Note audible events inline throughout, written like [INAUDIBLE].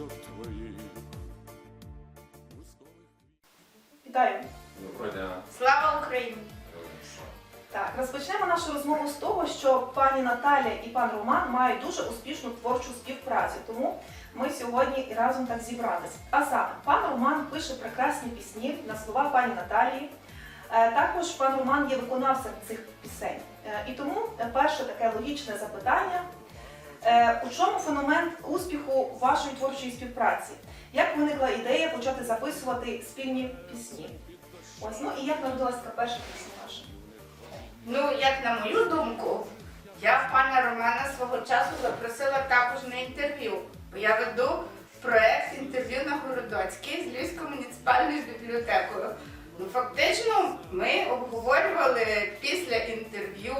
душах твоїх. Вітаю! Доброго дня. Слава Україні! Так, розпочнемо нашу розмову з того, що пані Наталя і пан Роман мають дуже успішну творчу співпрацю. Тому ми сьогодні і разом так зібрались. А саме, пан Роман пише прекрасні пісні на слова пані Наталії. Е, Також пан Роман є виконавцем цих пісень. Е, І тому е, перше таке логічне запитання. Е, У чому феномен успіху вашої творчої співпраці? Як виникла ідея почати записувати спільні пісні? Ось, ну і як народилася перша пісня ваша? Ну, як на мою думку, я пана Романа свого часу запросила також на інтерв'ю, бо я веду проект інтерв'ю на Городоцькій з Львівською муніципальною бібліотекою. Ну, фактично, ми обговорювали після інтерв'ю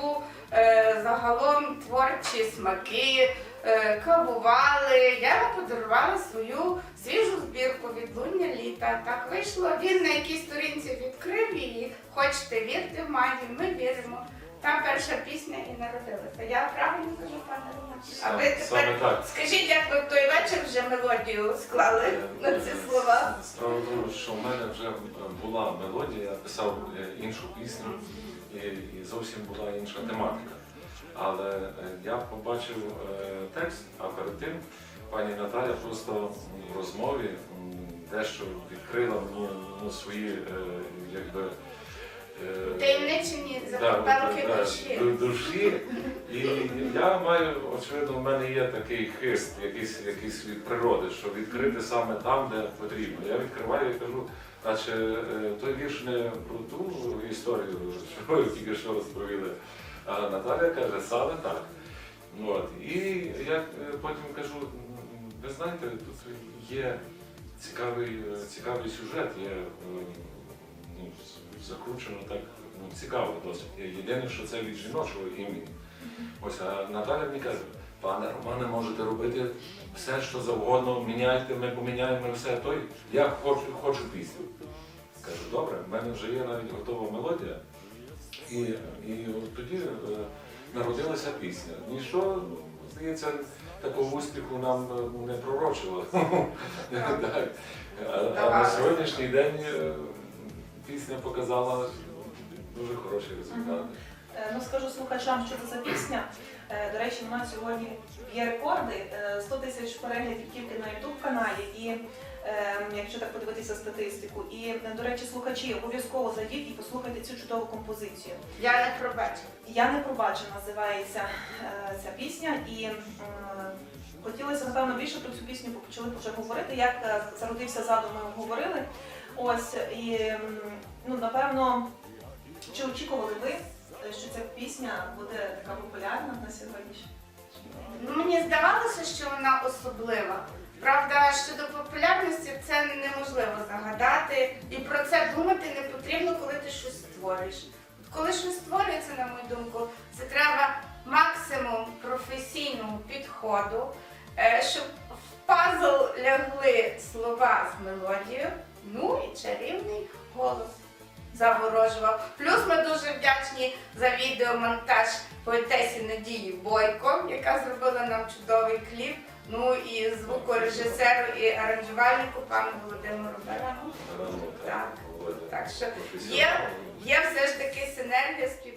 загалом творчі смаки, е, кавували. Я подарувала свою свіжу збірку відлуння літа. Так вийшло. Він на якійсь сторінці відкрив її. Хочете вірте в магію, ми віримо. Та перша пісня і народилася. Я правильно кажу, пане Роман? А ви Саме тепер так. скажіть, як ви в той вечір вже мелодію склали на ці слова? Справа в тому, що в мене вже була мелодія, я писав е, іншу пісню і, і зовсім була інша тематика. Але е, я побачив е, текст, а перед тим пані Наталя просто в розмові м, дещо відкрила мені ну, свої е, якби. Е, Таємничені да, душі. душі. І я маю, очевидно, в мене є такий хист, якийсь, якийсь від природи, що відкрити саме там, де потрібно. Я відкриваю і кажу, наче е, той вірш не про ту історію, що ви тільки що розповіли. А Наталя каже, саме так. От. І я е, потім кажу, ви знаєте, тут є цікавий, цікавий сюжет, є ну, закручено так ну, цікаво досить. Єдине, що це від жіночого імені. Ось, а Наталя мені каже, пане Романе, можете робити все, що завгодно, міняйте, ми поміняємо все той. Я хочу, хочу пісню. Кажу, добре, в мене вже є навіть готова мелодія. І, і от тоді е, народилася пісня. Ніщо, здається, такого успіху нам е, не пророчило. [LAUGHS] А, на сьогоднішній день е, пісня показала дуже хороші результати. Е, Ну скажу слухачам, що це за пісня. Е, До речі, вона сьогодні є рекорди. Е, 100 тисяч переглядів тільки на youtube каналі і е, якщо так подивитися статистику. І, е, до речі, слухачі обов'язково зайдіть і послухайте цю чудову композицію. Я не пробачу. Я не пробачу, називається е, ця пісня, і е, хотілося напевно більше про цю пісню почали вже говорити. Як е, зародився задум, ми говорили. Ось і ну напевно, чи очікували ви, що ця пісня буде така популярна на? Ну, Мені здавалося, що вона особлива. Правда, щодо популярності це неможливо загадати, і про це думати не потрібно, коли ти щось створюєш. Коли щось створюється, на мою думку, це треба максимум професійного підходу, е, щоб в пазл лягли слова з мелодією, ну і чарівний голос загорожував. Плюс ми дуже вдячні за відеомонтаж поетесі Надії Бойко, яка зробила нам чудовий кліп. Ну і звукорежисеру і аранжувальнику пану Володимиру Барану. Так. Так що є, є все ж таки синергія співтворчість.